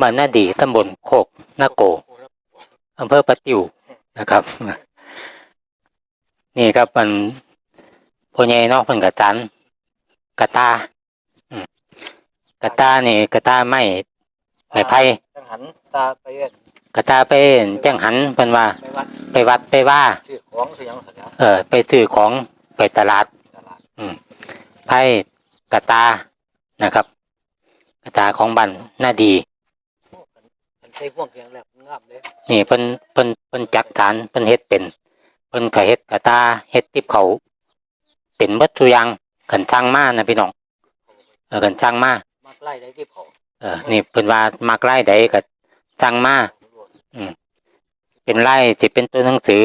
บ้านนาดีตำบลโคกนาโกอำเภอปะติวนะครับ นี่ครับมันพ่อใหญ่เนาะเพิ่นกะจันกะตาอืมกะตานี่กะตาไม้ไม้ไผ่จังหันตาไปเอ็นกะตาไปจังหันเพิ่นว่า ไปวัดไปวัดไปว่าซื้อของซื้อหยังสักอย่างเออ ไปซื้อของไปตลาดตลาดไพ่กะตานะครับกะตาของบ้านนาดีมัน ใช้ห่วงเกียงแล้วงามเลยนี่เพิ่นเพิ่นเพิ่นจักฐานเพิ่นเฮ็ดเป็น เพิ่นก็เฮ็ดกะตาเฮ็ดติบเขาเป็นเบิดทุกอย่างกันสร้างมานะพี่น้องเออกันสร้างมามากไล่ได้ที่เขาเออนี่เพิ่นว่ามักไล่ใดก็สร้างมาเป็นไล่สิเป็นตัวหนังสือ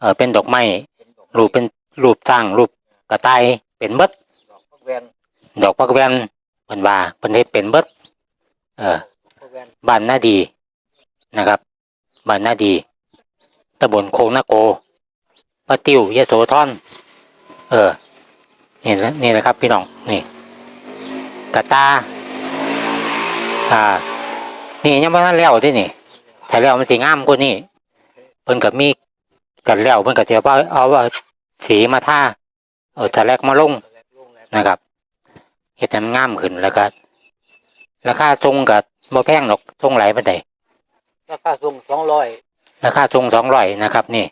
เออเป็นดอกไม้เป็นดอกรูปเป็นรูปสร้างรูปกระต่ายเป็นเบิดดอกพักแวนดอกพักแวนเพิ่นว่าเพิ่นเฮ็ดเป็นเบิดเออพักแวน บ้านนาดีนะครับบ้านนาดีตำบลโคงนาโกปะติวยะโสธรเออนี่นี่แหละครับพี่น้องนี่กะตาอ่านี่ยังไม่ทันแล้วที่นี่ถ้าแล้วมันสิงามกว่านี้เพิ่นก็มีกันแล้วเพิ่นก็จะเอาเอาเอาสีมาท่าเอาตะแลกมาลงนะครับเฮ็ดให้มันงามขึ้นแล้วก็ราคาทรงก็บ่ แพงหรอกทรงหลายปานใดราคาส่งสองร้อยราคาทรง200นะครับ นี่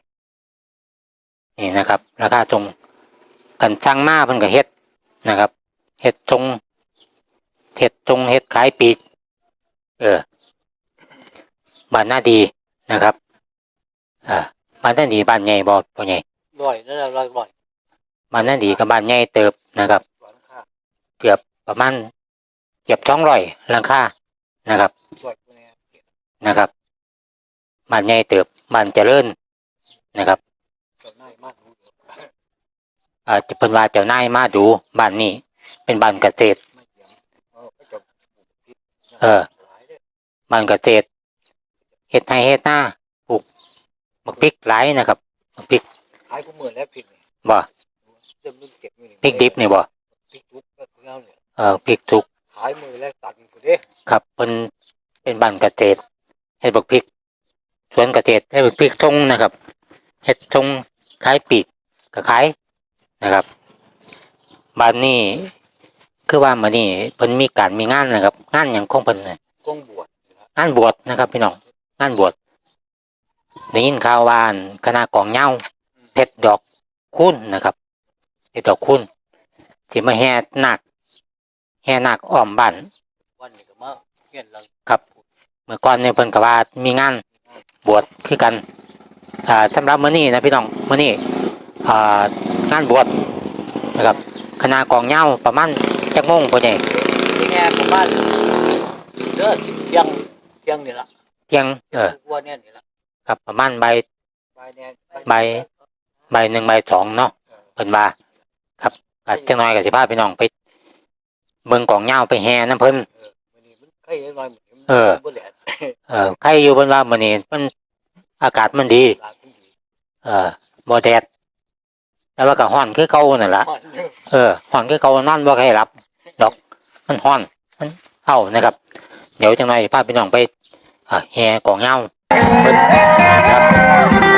นี่นะครับ ราคาทรงกันสั่งมาเพิ่นก็เฮ็ดนะครับเฮ็ดทรงเฮ็ดทรงเฮ็ดขายปลีก เออบ้านหน้าดีนะครับอ่าบ้านหน้าดีบ้านใหญ่บ่พ่อใหญ่ร้อยนั่นแหละร้อยร้อยบ้านหน้าดีกับบ้านใหญ่เติบนะครับหวานค่าเกือบประมาณเกือบช่องร้อยหลังคา นะครับร้อยตัวเนี้ยนะครับบ้านใหญ่เติบบ้านเจริญนะครับตัวน้อยมากรู้อยู่อ่าจะเป็นว่าเจ้านายมาดูบ้านนี้ เป็นบ้านเกษตรไม่เกี่ยงเออก็จะปลูกพริกเออหลายเด้อบ้านเกษตรเฮ็ดไร่เฮ็ดนาปลูกบักพริกหลายนะครับบักพริกขายกูหมื่นแล้วพริกนี่บ่เริ่มเริ่มเก็บอยู่นี่พริกดิบนี่บ่พริกทุกก็คือเอาเนี่ยเออพริกสุกขายมือแล้วตัดกูเด้ครับเป็นเป็นบ้านเกษตรเฮ็ดบักพริกสวนเกษตรให้บักพริกทรงนะครับเฮ็ดทรงขายปีกก็ขายนะครับบ้านนี้คือว่ามื้อนี้เพิ่นมีการมีงานนะครับ งานหยังของเพิ่นน่ะกงบวชงานบวชนะครับพี่น้องงานบวชได้ยินข่าวว่าอั่นคณะกองเหย้าเพชรดอกคุณนะครับเพชรดอกคุณที่มาแห่นาคแห่นาคอ้อมบ้านวันนี้ก็มาเฮียนหลังครับเมื่อก่อนเนี่ยเพิ่นก็ว่ามีงานบวชคือกันอ่าสำหรับมื้อนี้นะพี่น้องมื้อนี้อ่างานบวชนะครับคณะกองเหย้าประมาณจักโมงพ่อใหญ่ที่แง่ประมาณเด้อสิเที่ยงเที่ยงนี่ละเที่ยงเออว่าเนี่ยนี่ละครับประมาณบ่ายใบแน่ใบบ่ายหนึ่งบ่ายสองเนาะเพิ่นว่าครับอาจจังน้อยก็สิพาพี่น้องไป เบิ่งกองเหย้าไปแห่น้ำเพิ่นเออมื้อนี้มันไข่น้อยๆมันเออบ่แหลดเออใครอยู่เพิ่นว่ามื้อนี้มันอากาศมันดีหลานมันดี เออบ่แดดแต่ว่าก็ร้อนคือเก่านั่นล่ะฮ้อนเด้อเออร้อนคือเก่านอนบ่ใครหลับ ดอก มันร้อนมันเอ้านะครับ เดี๋ยวจังน้อยสิพาพี่น้องไปอ่าแห่กองเหย้าเพิ่นครับ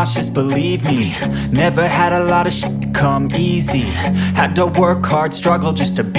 nauseous, believe me. Never had a lot of come easy. Had to work hard, struggle just to be.